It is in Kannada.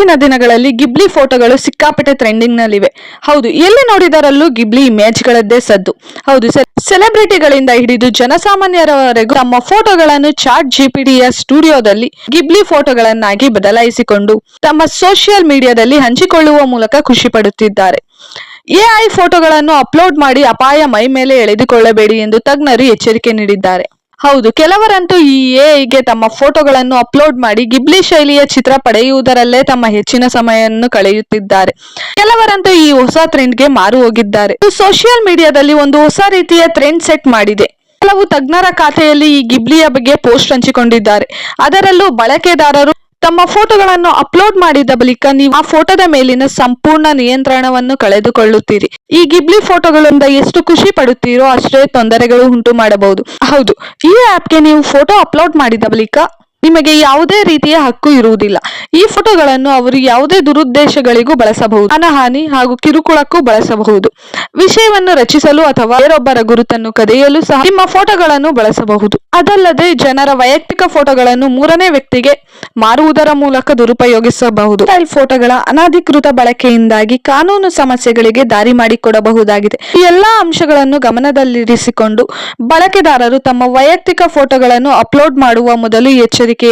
ಇತ್ತೀಚಿನ ದಿನಗಳಲ್ಲಿ ಗಿಬ್ಲಿ ಫೋಟೋಗಳು ಸಿಕ್ಕಾಪಟ್ಟೆ ಟ್ರೆಂಡಿಂಗ್ ನಲ್ಲಿವೆ ಹೌದು, ಎಲ್ಲಿ ನೋಡಿದರಲ್ಲೂ ಗಿಬ್ಲಿ ಇಮೇಜ್ ಗಳದ್ದೇ ಸದ್ದು. ಹೌದು ಸೆಲೆಬ್ರಿಟಿಗಳಿಂದ ಹಿಡಿದು ಜನಸಾಮಾನ್ಯರವರೆಗೂ ತಮ್ಮ ಫೋಟೋಗಳನ್ನು ಚಾಟ್ ಜಿಪಿಡಿಯ ಸ್ಟುಡಿಯೋದಲ್ಲಿ ಗಿಬ್ಲಿ ಫೋಟೋಗಳನ್ನಾಗಿ ಬದಲಾಯಿಸಿಕೊಂಡು ತಮ್ಮ ಸೋಷಿಯಲ್ ಮೀಡಿಯಾದಲ್ಲಿ ಹಂಚಿಕೊಳ್ಳುವ ಮೂಲಕ ಖುಷಿ ಪಡುತ್ತಿದ್ದಾರೆ. ಎಐ ಫೋಟೋಗಳನ್ನು ಅಪ್ಲೋಡ್ ಮಾಡಿ ಅಪಾಯ ಮೈ ಮೇಲೆ ಎಳೆದುಕೊಳ್ಳಬೇಡಿ ಎಂದು ತಜ್ಞರು ಎಚ್ಚರಿಕೆ ನೀಡಿದ್ದಾರೆ. ಹೌದು, ಕೆಲವರಂತೂ ಈ ಎಐಗೆ ತಮ್ಮ ಫೋಟೋಗಳನ್ನು ಅಪ್ಲೋಡ್ ಮಾಡಿ ಗಿಬ್ಲಿ ಶೈಲಿಯ ಚಿತ್ರ ಪಡೆಯುವುದರಲ್ಲೇ ತಮ್ಮ ಹೆಚ್ಚಿನ ಸಮಯವನ್ನು ಕಳೆಯುತ್ತಿದ್ದಾರೆ. ಕೆಲವರಂತೂ ಈ ಹೊಸ ಟ್ರೆಂಡ್ಗೆ ಮಾರು ಹೋಗಿದ್ದಾರೆ. ಸೋಷಿಯಲ್ ಮೀಡಿಯಾದಲ್ಲಿ ಒಂದು ಹೊಸ ರೀತಿಯ ಟ್ರೆಂಡ್ ಸೆಟ್ ಮಾಡಿದೆ. ಕೆಲವು ತಜ್ಞರ ಖಾತೆಯಲ್ಲಿ ಈ ಗಿಬ್ಲಿಯ ಬಗ್ಗೆ ಪೋಸ್ಟ್ ಹಂಚಿಕೊಂಡಿದ್ದಾರೆ. ಅದರಲ್ಲೂ ಬಳಕೆದಾರರು ತಮ್ಮ ಫೋಟೋಗಳನ್ನು ಅಪ್ಲೋಡ್ ಮಾಡಿದ ಬಳಿಕ ನೀವು ಆ ಫೋಟೋದ ಮೇಲಿನ ಸಂಪೂರ್ಣ ನಿಯಂತ್ರಣವನ್ನು ಕಳೆದುಕೊಳ್ಳುತ್ತೀರಿ. ಈ ಗಿಬ್ಲಿ ಫೋಟೋಗಳಿಂದ ಎಷ್ಟು ಖುಷಿ ಪಡುತ್ತೀರೋ ಅಷ್ಟೇ ತೊಂದರೆಗಳು ಉಂಟು ಮಾಡಬಹುದು. ಹೌದು, ಈ ಆಪ್ಗೆ ನೀವು ಫೋಟೋ ಅಪ್ಲೋಡ್ ಮಾಡಿದ ಬಳಿಕ ನಿಮಗೆ ಯಾವುದೇ ರೀತಿಯ ಹಕ್ಕು ಇರುವುದಿಲ್ಲ. ಈ ಫೋಟೋಗಳನ್ನು ಅವರು ಯಾವುದೇ ದುರುದ್ದೇಶಗಳಿಗೂ ಬಳಸಬಹುದು. ಅನಹಾನಿ ಹಾಗೂ ಕಿರುಕುಳಕ್ಕೂ ಬಳಸಬಹುದು. ವಿಷಯವನ್ನು ರಚಿಸಲು ಅಥವಾ ಬೇರೊಬ್ಬರ ಗುರುತನ್ನು ಕದಿಯಲು ಸಹ ನಿಮ್ಮ ಫೋಟೋಗಳನ್ನು ಬಳಸಬಹುದು. ಅದಲ್ಲದೆ ಜನರ ವೈಯಕ್ತಿಕ ಫೋಟೋಗಳನ್ನು ಮೂರನೇ ವ್ಯಕ್ತಿಗೆ ಮಾರುವುದರ ಮೂಲಕ ದುರುಪಯೋಗಿಸಬಹುದು. ಮೊಬೈಲ್ ಫೋಟೋಗಳ ಅನಧಿಕೃತ ಬಳಕೆಯಿಂದಾಗಿ ಕಾನೂನು ಸಮಸ್ಯೆಗಳಿಗೆ ದಾರಿ ಮಾಡಿಕೊಡಬಹುದಾಗಿದೆ. ಈ ಎಲ್ಲಾ ಅಂಶಗಳನ್ನು ಗಮನದಲ್ಲಿರಿಸಿಕೊಂಡು ಬಳಕೆದಾರರು ತಮ್ಮ ವೈಯಕ್ತಿಕ ಫೋಟೋಗಳನ್ನು ಅಪ್ಲೋಡ್ ಮಾಡುವ ಮೊದಲು ಎಚ್ಚರಿಕೆಯಾಗಿ